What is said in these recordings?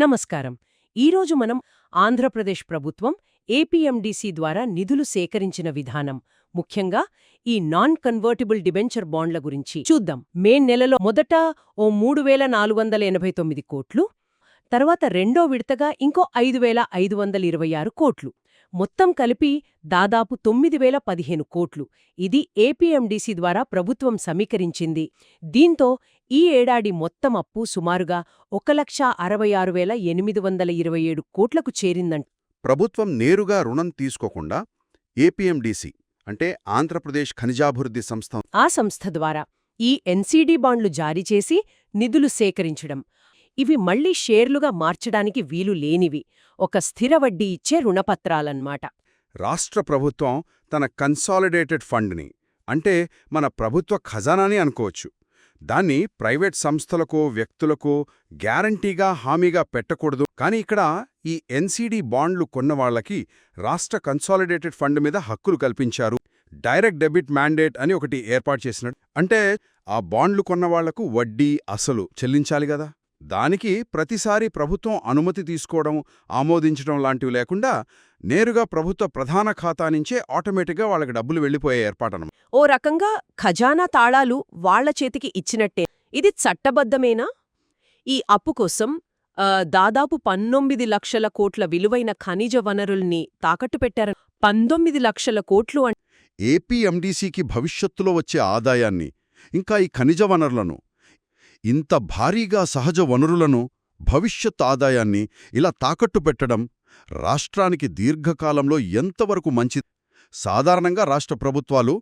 నమస్కారం. ఈరోజు మనం ఆంధ్రప్రదేశ్ ప్రభుత్వం ఏపీఎండిసి ద్వారా నిధులు సేకరించిన విధానం. ముఖ్యంగా ఈ నాన్ కన్వర్టిబుల్ డిబెంచర్ బాండ్ల గురించి చూద్దాం. మే నెలలో మొదట ఓ మూడు వేల నాలుగు వందల ఎనభై తొమ్మిది కోట్లు తర్వాత రెండో విడతగా ఇంకో ఐదు వేల ఐదు వందల ఇరవై ఆరు కోట్లు. మొత్తం కలిపి దాదాపు తొమ్మిది వేల పదిహేను కోట్లు. ఇది ఏపీఎండిసి ద్వారా ప్రభుత్వం సమీకరించింది. దీంతో ఈ ఏడాది మొత్తం అప్పు సుమారుగా ఒక లక్ష అరవై ఆరు వేల ఎనిమిది వందల ఇరవై ఏడు కోట్లకు చేరిందంట. ప్రభుత్వం నేరుగా రుణం తీసుకోకుండా ఏపీఎండిసి అంటే ఆంధ్రప్రదేశ్ ఖనిజాభివృద్ధి సంస్థ ఆ సంస్థ ద్వారా ఈ ఎన్సీడీ బాండ్లు జారీ చేసి నిధులు సేకరించడం. ఇవి మళ్ళీ షేర్లుగా మార్చడానికి వీలు లేనివి. ఒక స్థిర వడ్డీ ఇచ్చే రుణపత్రాలన్నమాట. రాష్ట్ర ప్రభుత్వం తన కన్సాలిడేటెడ్ ఫండ్ని అంటే మన ప్రభుత్వ ఖజానాని అనుకోవచ్చు. దాన్ని ప్రైవేట్ సంస్థలకో వ్యక్తులకో గ్యారంటీగా హామీగా పెట్టకూడదు. కానీ ఇక్కడ ఈ ఎన్సీడీ బాండ్లు కొన్నవాళ్ళకి రాష్ట్ర కన్సాలిడేటెడ్ ఫండ్ మీద హక్కులు కల్పించారు. డైరెక్ట్ డెబిట్ మ్యాండేట్ అని ఒకటి ఏర్పాటు చేసినట్టు. అంటే ఆ బాండ్లు కొన్నవాళ్ళకు వడ్డీ అసలు చెల్లించాలి గదా దానికి ప్రతిసారి ప్రభుత్వం అనుమతి తీసుకోవడం ఆమోదించడం లాంటివి లేకుండా నేరుగా ప్రభుత్వ ప్రధాన ఖాతా నుంచే ఆటోమేటిక్గా వాళ్ళకి డబ్బులు వెళ్ళిపోయే ఏర్పాటనం ఓ రకంగా ఖజానా తాళాలు వాళ్ళ చేతికి ఇచ్చినట్టే. ఇది చట్టబద్ధమేనా? ఈ అప్పు కోసం దాదాపు పంతొమ్మిది లక్షల కోట్ల విలువైన ఖనిజ వనరుల్ని తాకట్టు పెట్టారు పంతొమ్మిది లక్షల కోట్లు ఏపీఎండీసీకి భవిష్యత్తులో వచ్చే ఆదాయాన్ని ఇంకా ఈ ఖనిజ వనరులను ఇంత భారీగా సహజ వనరులను భవిష్యత్ ఆదాయాన్ని ఇలా తాకట్టు పెట్టడం రాష్ట్రానికి దీర్ఘకాలంలో ఎంతవరకు మంచిది? సాధారణంగా రాష్ట్ర ప్రభుత్వాలు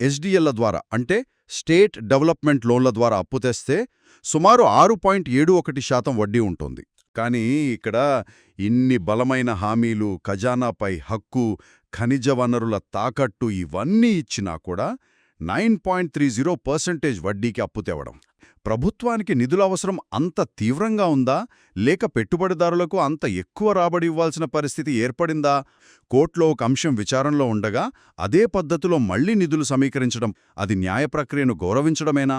ఎస్డిఎల్ల ద్వారా అంటే స్టేట్ డెవలప్మెంట్ లోన్ల ద్వారా అప్పు తెస్తే సుమారు ఆరు పాయింట్ ఏడు ఒకటి శాతం వడ్డీ ఉంటుంది. కానీ ఇక్కడ ఇన్ని బలమైన హామీలు ఖజానాపై హక్కు ఖనిజ వనరుల తాకట్టు ఇవన్నీ ఇచ్చినా కూడా nine point three zero percentage వడ్డీకి అప్పు తేవడం. ప్రభుత్వానికి నిధుల అవసరం అంత తీవ్రంగా ఉందా? లేక పెట్టుబడిదారులకు అంత ఎక్కువ రాబడి ఇవ్వాల్సిన పరిస్థితి ఏర్పడిందా? కోర్టులో ఒక అంశం విచారణలో ఉండగా అదే పద్ధతిలో మళ్ళీ నిధులు సమీకరించడం అది న్యాయ ప్రక్రియను గౌరవించడమేనా?